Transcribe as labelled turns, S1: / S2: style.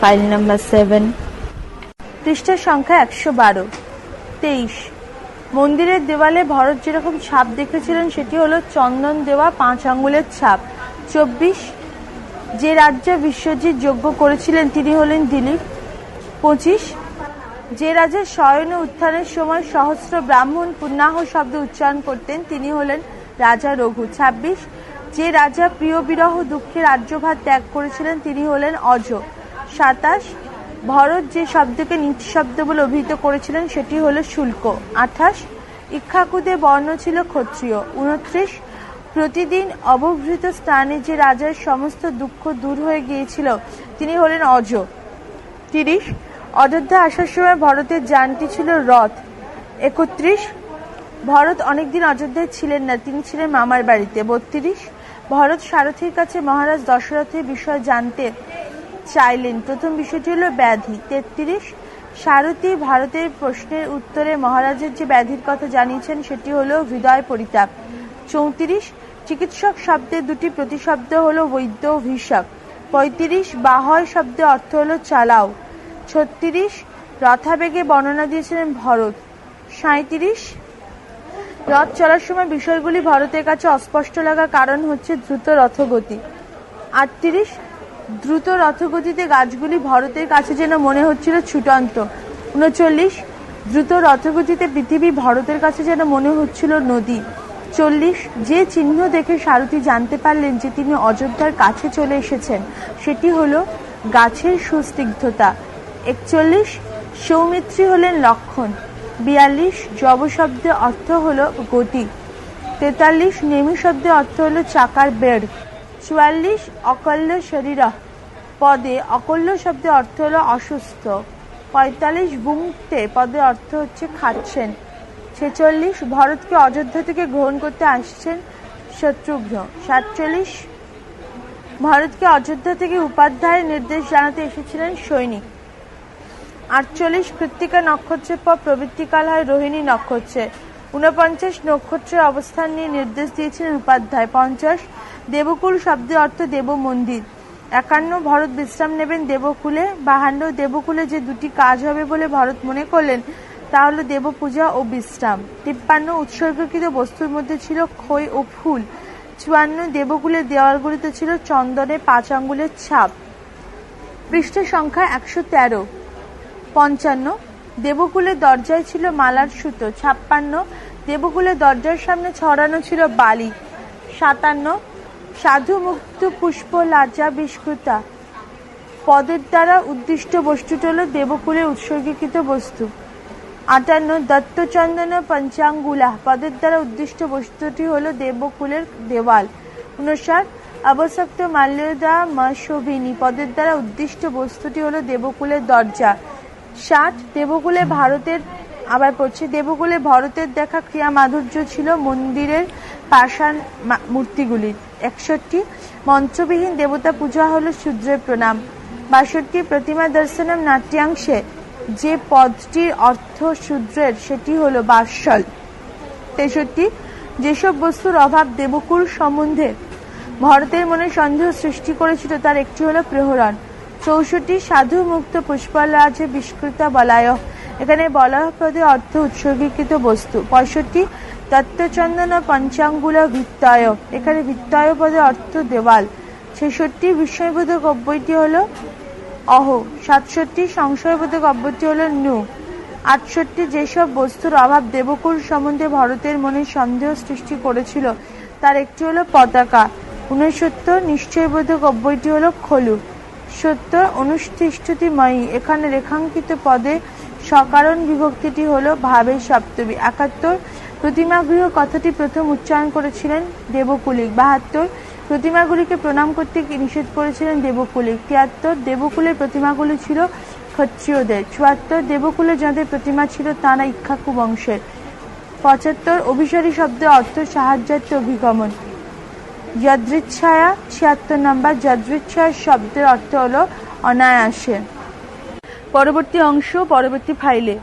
S1: File number seven পৃষ্ঠার সংখ্যা একশো বারো। তেইশ। মন্দিরের দেওয়ালে ভরত যেরকম ছাপ দেখেছিলেন, সেটি হলো চন্দন দেওয়া পাঁচ আঙ্গুলের ছাপ। চব্বিশ। যে রাজ্যে বিশ্বজিৎ যজ্ঞ করেছিলেন, তিনি হলেন দিলীপ। পঁচিশ। যে রাজা শয়নে উত্থানের সময় সহস্র ব্রাহ্মণ পুণ্যাহ শব্দ উচ্চারণ করতেন, তিনি হলেন রাজা রঘু। ২৬ যে রাজা প্রিয় বিরহ দুঃখে রাজ্যভার ত্যাগ করেছিলেন, তিনি হলেন অজ। সাতাশ, ভরত যে শব্দকে নিচ শব্দ বলে অভিহিত করেছিলেন, সেটি হলো শুল্ক। আঠাশ, ইক্ষাকুদে বর্ণ ছিল ক্ষত্রিয়। উনত্রিশ প্রতিদিন অবভৃত স্থানে যে রাজার সমস্ত দুঃখ দূর হয়ে গিয়েছিল, তিনি হলেন অজ। তিরিশ, অযোধ্যা আসার সময় ভরতের যানটি ছিল রথ। একত্রিশ, ভরত অনেকদিন অযোধ্যায় ছিলেন না, তিনি ছিলেন মামার বাড়িতে। বত্রিশ, ভরত সারথীর কাছে মহারাজ দশরথের বিষয় জানতে চাইলেন। প্রথম বিষয়টি হলো ব্যাধি। তেত্রিশ, সারথী ভারতের প্রশ্নের উত্তরে মহারাজের যে ব্যাধির কথা জানিয়েছেন, সেটি হলো হৃদয় পরিতাপ চৌত্রিশ, চিকিৎসক শব্দের দুটি প্রতিশব্দ হলো বৈদ্য ভিষক পঁয়ত্রিশ, বাহয় শব্দের অর্থ হলো চালাও। ছত্রিশ, রথাবেগে বর্ণনা দিয়েছিলেন ভরত। সাঁত্রিশ রথ চলার সময় বিষয়গুলি ভরতের কাছে অস্পষ্ট লাগার কারণ হচ্ছে দ্রুত রথগতি। আটত্রিশ দ্রুত রথগতিতে গাছগুলি ভরতের কাছে যেন মনে হচ্ছিল ছুটন্ত। উনচল্লিশ, দ্রুত রথগতিতে পৃথিবী ভরতের কাছে যেন মনে হচ্ছিল নদী। চল্লিশ, যে চিহ্ন দেখে সারথী জানতে পারলেন যে তিনি অযোধ্যার কাছে চলে এসেছেন, সেটি হলো গাছের সুস্নিগ্ধতা। একচল্লিশ, সৌমিত্রী হলেন লক্ষণ। বিয়াল্লিশ, জব শব্দের অর্থ হলো গতি। তেতাল্লিশ, নেমি শব্দের অর্থ হলো চাকার বেড়। চুয়াল্লিশ অকল্য শরীর পদে, অকল্য শব্দের অর্থ হলো অসুস্থ। পঁয়তাল্লিশ বুংতে পদে অর্থ হচ্ছে খাচ্ছেন। ছেচল্লিশ ভরতকে অযোধ্যা থেকে গ্রহণ করতে আসছেন শত্রুঘ্ন। সাতচল্লিশ ভারতকে অযোধ্যা থেকে উপাধ্যায়ের নির্দেশ জানাতে এসেছিলেন সৈনিক। আটচল্লিশ কৃত্তিকা নক্ষত্রের পর প্রবৃত্তিকাল হয় রোহিণী নক্ষত্রে ঊনপঞ্চাশ নক্ষত্রের অবস্থান নিয়ে নির্দেশ দিয়েছেন উপাধ্যায়। পঞ্চাশ, দেবকুল শব্দের অর্থ দেব মন্দির। একান্ন, ভরত বিশ্রাম নেবেন দেবকুলে। বাহান্ন, দেবকুলে যে দুটি কাজ হবে বলে ভরত মনে করলেন, তা হলো দেবপূজা ও বিশ্রাম। তিপ্পান্ন, উৎসর্গকৃত বস্তুর মধ্যে ছিল খই ও ফুল। চুয়ান্ন, দেবকুলের দেওয়ালগুলিতে ছিল চন্দনে পাঁচ আঙ্গুলের ছাপ। পৃষ্ঠ সংখ্যা একশো তেরো। পঞ্চান্ন দেবকুলের দরজায় ছিল মালার সুতো, ছাপ্পান্ন। দেবকুলের দরজার সামনে ছড়ানো ছিল বালি, সাতান্ন। সাধু মুক্ত পুষ্প লাজা বিস্কৃতা। পদের দ্বারা উদ্দিষ্ট বস্তুটি হল দেবকুলের উৎসর্গীকৃত বস্তু। আটান্ন, দত্তচন্দন পঞ্চাঙ্গুলা। পদের দ্বারা উদ্দিষ্ট বস্তুটি হল দেবকুলের দেওয়াল। উনষাট অবসক্ত মাল্যদা মশোভিনী পদের দ্বারা উদ্দিষ্ট বস্তুটি হল দেবকুলের দরজা। ষাট, দেবকুলে ভারতের, আবার পড়ছে, দেবকুলে ভরতের দেখা ক্রিয়া মাধুর্য ছিল মন্দিরের পাষাণ মা- মূর্তিগুলির। একষট্টি মঞ্চবিহীন দেবতা পূজা হলো শূদ্রের প্রণাম। বাষট্টি, প্রতিমা দর্শনম নাট্যাংশে। যে পদটির অর্থ শূদ্রের, সেটি হল বার্সল তেষট্টি, যেসব বস্তুর অভাব দেবকুল সম্বন্ধে, ভরতের মনে সন্দেহ সৃষ্টি করেছিল, তার একটি হলো প্রহরণ। চৌষট্টি সাধু মুক্ত পুষ্পরাজে বিস্কৃত বলায়। এখানে বলয় পদে অর্থ উৎসর্গীকৃত বস্তু। পঁয়ষট্টি তত্ত্বচন্দন পঞ্চাঙ্গুল ভিত্তায়। এখানে ভিত্তায় পদে অর্থ দেওয়াল। ছেষট্টি বিস্ময়বোধক অব্যয়টি হল অহ। সাতষট্টি সংশয়বোধক অব্যয়টি হলো নু। আটষট্টি যেসব বস্তুর অভাব দেবকুল সম্বন্ধে ভরতের মনে সন্দেহ সৃষ্টি করেছিল, তার একটি হলো পতাকা। উনসত্তর নিশ্চয়বোধক অব্যয়টি হলো খলু। সত্তর অনুষ্ঠিষ্ঠতিময়ী এখানে রেখাঙ্কিত পদে সকারণ বিভক্তিটি হল ভাবের সপ্তমী। একাত্তর, প্রতিমাগৃহ কথাটি প্রথম উচ্চারণ করেছিলেন দেবকুলিক। বাহাত্তর, প্রতিমাগুলিকে প্রণাম করতে নিষেধ করেছিলেন দেবকুলিক। তিয়াত্তর, দেবকুলের প্রতিমাগুলি ছিল ক্ষত্রিয়দের। চুয়াত্তর দেবকুলে যাদের প্রতিমা ছিল তারা ইক্ষাকু বংশের পঁচাত্তর, অভিসারী শব্দের অর্থ সাহায্যার্থ অভিগমন। যদৃচ্ছায়া ছিয়াত্তর নম্বর যদৃচ্ছায়া শব্দের অর্থ হলো অনায়াসে। পরবর্তী অংশ পরবর্তী ফাইলে